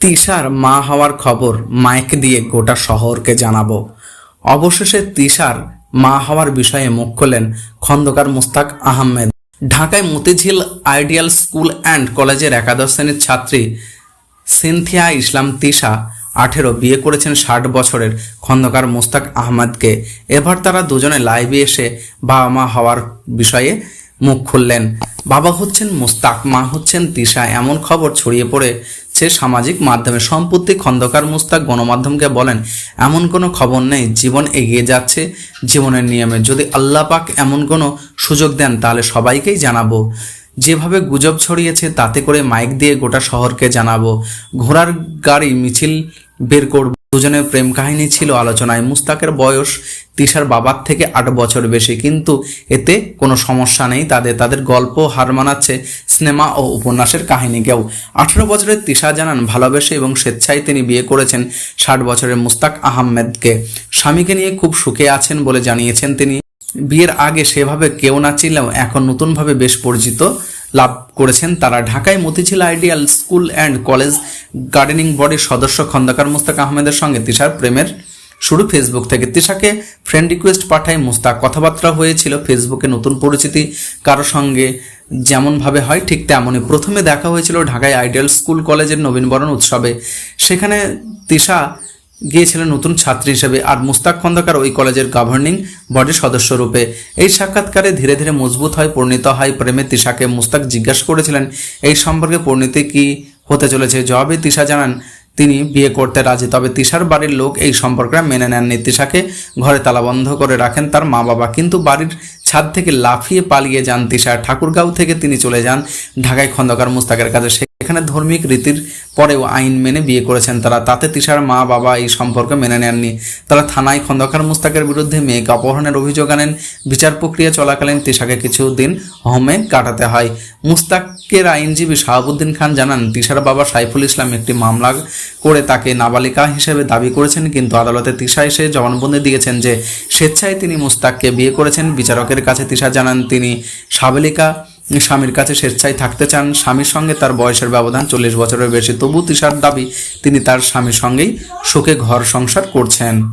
তিশার মা হওয়ার খবর মাইক দিয়ে গোটা শহরকে জানাব। অবশেষে তিশার মা হওয়ার বিষয়ে মুখ খোলেন খন্দকার মুস্তাক আহমেদ। ঢাকায় মতিঝিল আইডিয়াল স্কুল অ্যান্ড কলেজের একাদশ শ্রেণির ছাত্রী সিনথিয়া ইসলাম তিশা আঠেরো বিয়ে করেছেন ষাট বছরের খন্দকার মুস্তাক আহমদকে। এবার তারা দুজনে লাইভে এসে বাবা মা হওয়ার বিষয়ে মুখ খুললেন। বাবা হচ্ছেন মুস্তাক, মা হচ্ছেন তিশা। এমন খবর ছড়িয়ে পড়েছে সামাজিক মাধ্যমে। সম্পত্তি খন্দকার মুস্তাক গণমাধ্যমকে বলেন, এমন কোনো খবর নেই, জীবন এগিয়ে যাচ্ছে। জীবনের নিয়মে যদি আল্লাহ পাক এমন কোনো সুযোগ দেন, তাহলে সবাইকেই জানাব। যেভাবে গুজব ছড়িয়েছে, তাতে করে মাইক দিয়ে গোটা শহরকে জানাব। ঘোড়ার গাড়ি, মিছিল বের করব। দুজনের প্রেম কাহিনী ছিল আলোচনায়। মুস্তাকের বয়স তিশার বাবার থেকে আট বছর বেশি। কিন্তু এতে কোনো সমস্যা নেই। তাদের তাদের গল্প হার মানাচ্ছে সিনেমা ও উপন্যাসের কাহিনীকেও। আঠারো বছরের তিশা জানান, ভালোবেসে এবং স্বেচ্ছায় তিনি বিয়ে করেছেন ষাট বছরের মুস্তাক আহমেদকে। স্বামীকে নিয়ে খুব সুখে আছেন বলে জানিয়েছেন তিনি। বিয়ের আগে সেভাবে কেউ না ছিলেও এখন নতুনভাবে বেশ পরিচিত লাভ করেছেন তারা। ঢাকায় Motijheel ideal school and college gardening বডির সদস্য খন্দকার মুস্তাক আহমেদের সঙ্গে তিশার প্রেমের শুরু। ফেসবুক থেকে তিশাকে ফ্রেন্ড রিকোয়েস্ট পাঠায় মুস্তাক। কথাবার্তা হয়েছিল ফেসবুকে নতুন পরিচিতি, কারও সঙ্গে যেমনভাবে হয় ঠিক তেমনই। প্রথমে দেখা হয়েছিল ঢাকায় আইডিয়াল স্কুল কলেজের নবীনবরণ উৎসবে। সেখানে তিশা গিয়েছিলেন নতুন ছাত্রী হিসেবে। আর মুস্তাক খন্দকার ওই কলেজের গভর্নিং বডির সদস্য রূপে। এই সাক্ষাৎকারে ধীরে ধীরে মজবুত হয়, পরিণত হয়, প্রেমে তিশাকে মুস্তাক জিজ্ঞাসা করেছিলেন, এই সম্পর্কে পরিণতি কি হতে চলেছে? জবাবে তিশা জানান, তিনি বিয়ে করতে রাজি, তবে তিশার বাড়ির লোক এই সম্পর্কটা মেনে নেননি। তিশাকে ঘরে তালাবন্ধ করে রাখেন তার মা বাবা কিন্তু বাড়ির ছাদ থেকে লাফিয়ে পালিয়ে যান তিশা। ঠাকুরগাঁও থেকে তিনি চলে যান ঢাকায় খন্দকার মুস্তাকের কাছে। সেখানে ধর্মিক রীতির পরেও আইন মেনে বিয়ে করেছেন তারা। তাতে তিশার মা বাবা এই সম্পর্কে মেনে নেননি। তারা থানায় খন্দকার মুস্তাকের বিরুদ্ধে মেয়েকে অপহরণের অভিযোগ আনেন। বিচার প্রক্রিয়া চলাকালীন তিশাকে কিছুদিন হোমে কাটাতে হয়। মুস্তাকের আইনজীবী শাহাবুদ্দিন খান জানান, তিশার বাবা সাইফুল ইসলাম একটি মামলা করে তাকে নাবালিকা হিসেবে দাবি করেছেন, কিন্তু আদালতে তিশা এসে জবানবন্দি দিয়েছেন যে, স্বেচ্ছায় তিনি মুস্তাককে বিয়ে করেছেন। বিচারকের কাছে তিশা জানান, তিনি সাবালিকা স্বামীর কাছে স্বেচ্ছায় থাকতে চান। স্বামীর সঙ্গে তার বয়সের ব্যবধান চল্লিশ বছরের বেশি। তবু তিশার দাবি, তিনি তার স্বামীর সঙ্গেই শোকে ঘর সংসার করছেন।